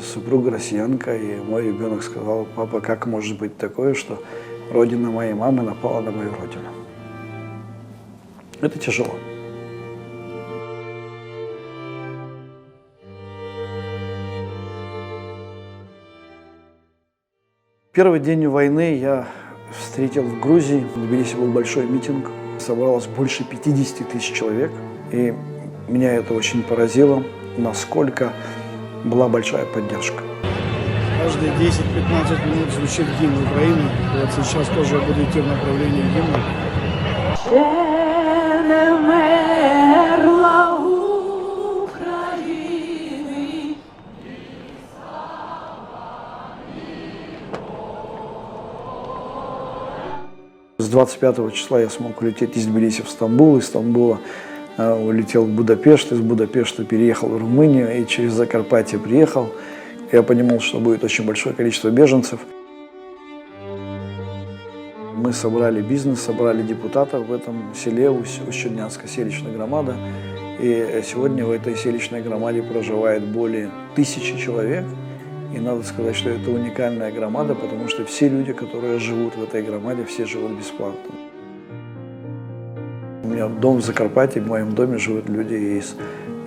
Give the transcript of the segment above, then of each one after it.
супруга россиянка, и мой ребенок сказал, папа, как может быть такое, что родина моей мамы напала на мою родину? Это тяжело. Первый день войны я встретил в Грузии. В Тбилиси был большой митинг. Собралось больше 50 тысяч человек. И меня это очень поразило, насколько была большая поддержка. Каждые 10-15 минут звучит гимн Украины. Вот сейчас тоже я буду идти в направлении гимна. С 25 числа я смог улететь из Тбилиси в Стамбул, из Стамбула улетел в Будапешт, из Будапешта переехал в Румынию и через Закарпатье приехал. Я понимал, что будет очень большое количество беженцев. Мы собрали бизнес, собрали депутатов в этом селе, Ущернянская селищная громада. И сегодня в этой селищной громаде проживает более тысячи человек. И надо сказать, что это уникальная громада, потому что все люди, которые живут в этой громаде, все живут бесплатно У меня дом в Закарпатье, в моем доме живут люди из,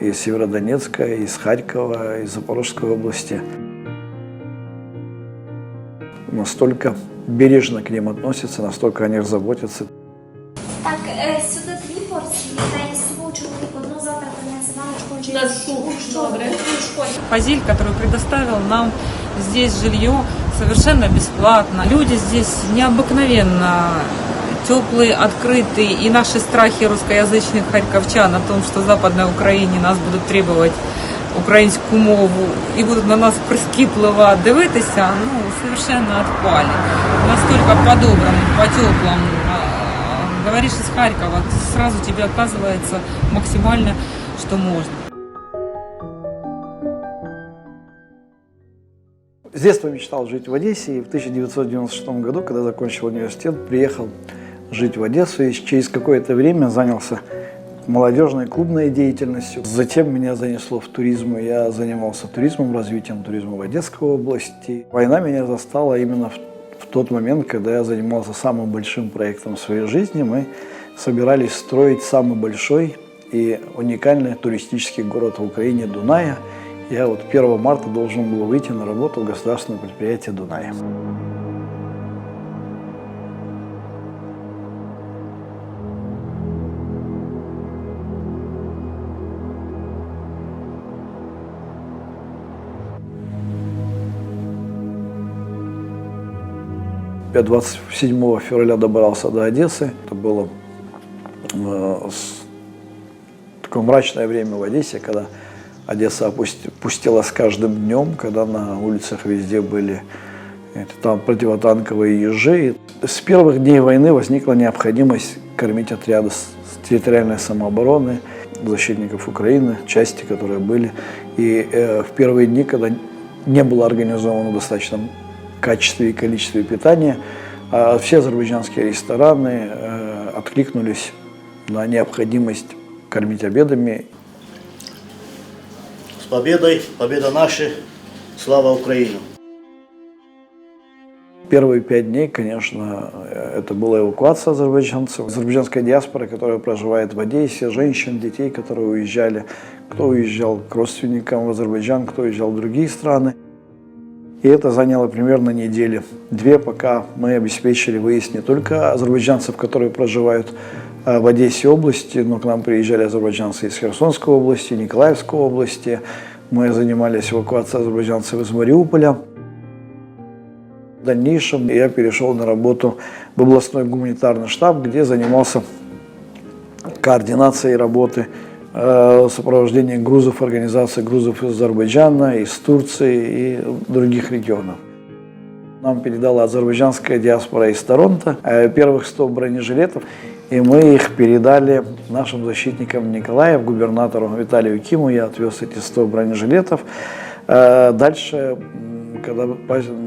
из Северодонецка, из Харькова, из Запорожской области. Настолько бережно к ним относятся, настолько о них заботятся. Так, е, сюди дві порції, та й свого чоловік одну завтра принесе нам шкоджу. На суп, добре. Фазиль, который предоставил нам здесь жилье совершенно бесплатно. Люди здесь необыкновенно теплые, открытые. И наши страхи русскоязычных харьковчан о том, что в Западной Украине нас будут требовать українську мову і будуть на нас прискіпливо дивитися, ну, совершенно отпали. Настолько по-доброму, по-теплому. А, Говоришь из Харькова, сразу тебе оказывается максимально, что можно. С детства мечтал жить в Одессе, и в 1996 году, когда закончил университет, приехал жить в Одессу и через какое-то время занялся молодежной клубной деятельностью. Затем меня занесло в туризм, я занимался туризмом, развитием туризма в Одесской области. Война меня застала именно в, в тот момент, когда я занимался самым большим проектом в своей жизни. Мы собирались строить самый большой и уникальный туристический город в Украине Дуная. Я вот 1 марта должен был выйти на работу в государственное предприятие Дуная. Я 27 февраля добрался до Одессы. Это было э, такое мрачное время в Одессе, когда Одесса опусти- пустела с каждым днем, когда на улицах везде были там противотанковые ежи. С первых дней войны возникла необходимость кормить отряды с- территориальной самообороны, защитников Украины, части, которые были. И э, в первые дни, когда не было организовано в достаточном качестве и количестве питания, а все азербайджанские рестораны э, откликнулись на необходимость кормить обедами С победой, победа наша, слава Украине! Первые пять дней, конечно, это была эвакуация азербайджанцев. Азербайджанская диаспора, которая проживает в Одессе, женщин, детей, которые уезжали. Кто уезжал к родственникам в Азербайджан, кто уезжал в другие страны. И это заняло примерно недели. Две, пока мы обеспечили выезд не только азербайджанцев, которые проживают э, в Одессе области, но к нам приезжали азербайджанцы из Херсонской области, Николаевской области. Мы занимались эвакуацией азербайджанцев из Мариуполя. В дальнейшем я перешел на работу в областной гуманитарный штаб, где занимался координацией работы, э, сопровождением грузов, организации грузов из Азербайджана, из Турции и других регионов. Нам передала азербайджанская диаспора из Торонто э, первых 100 бронежилетов, и мы их передали нашим защитникам Николаев, губернатору Виталию Киму. Я отвез эти 100 бронежилетов. Э, Дальше, когда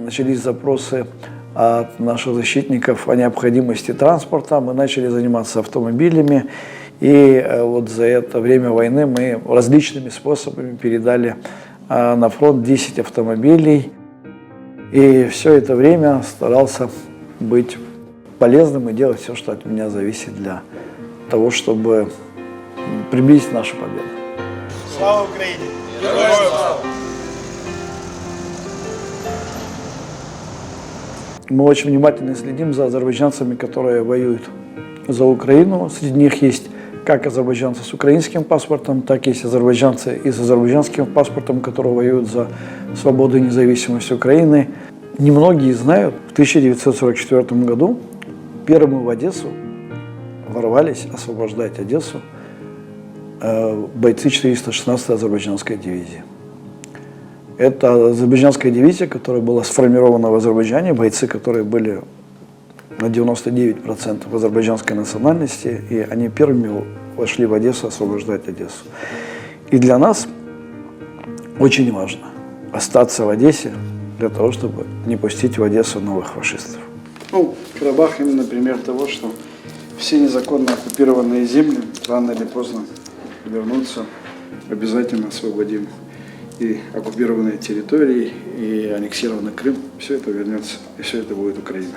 начались запросы от наших защитников о необходимости транспорта, мы начали заниматься автомобилями. И э, вот за это время войны мы различными способами передали а на фронт 10 автомобилей. И все это время старался быть полезным и делать все, что от меня зависит для того, чтобы приблизить нашу победу. Слава Украине! Мы очень внимательно следим за азербайджанцами, которые воюют за Украину. Среди них есть как азербайджанцы с украинским паспортом, так и есть азербайджанцы и с азербайджанским паспортом, которые воюют за свободу и независимость Украины. Немногие знают, в 1944 году первыми в Одессу ворвались освобождать Одессу э, бойцы 416-й азербайджанской дивизии. Это азербайджанская дивизия, которая была сформирована в Азербайджане, бойцы, которые были на 99% азербайджанской национальности, и они первыми вошли в Одессу освобождать Одессу. И для нас очень важно остаться в Одессе для того, чтобы не пустить в Одессу новых фашистов. Ну, Карабах именно пример того, что все незаконно оккупированные земли рано или поздно вернутся, обязательно освободим. И оккупированные территории, и аннексированный Крым, все это вернется, и все это будет Украина.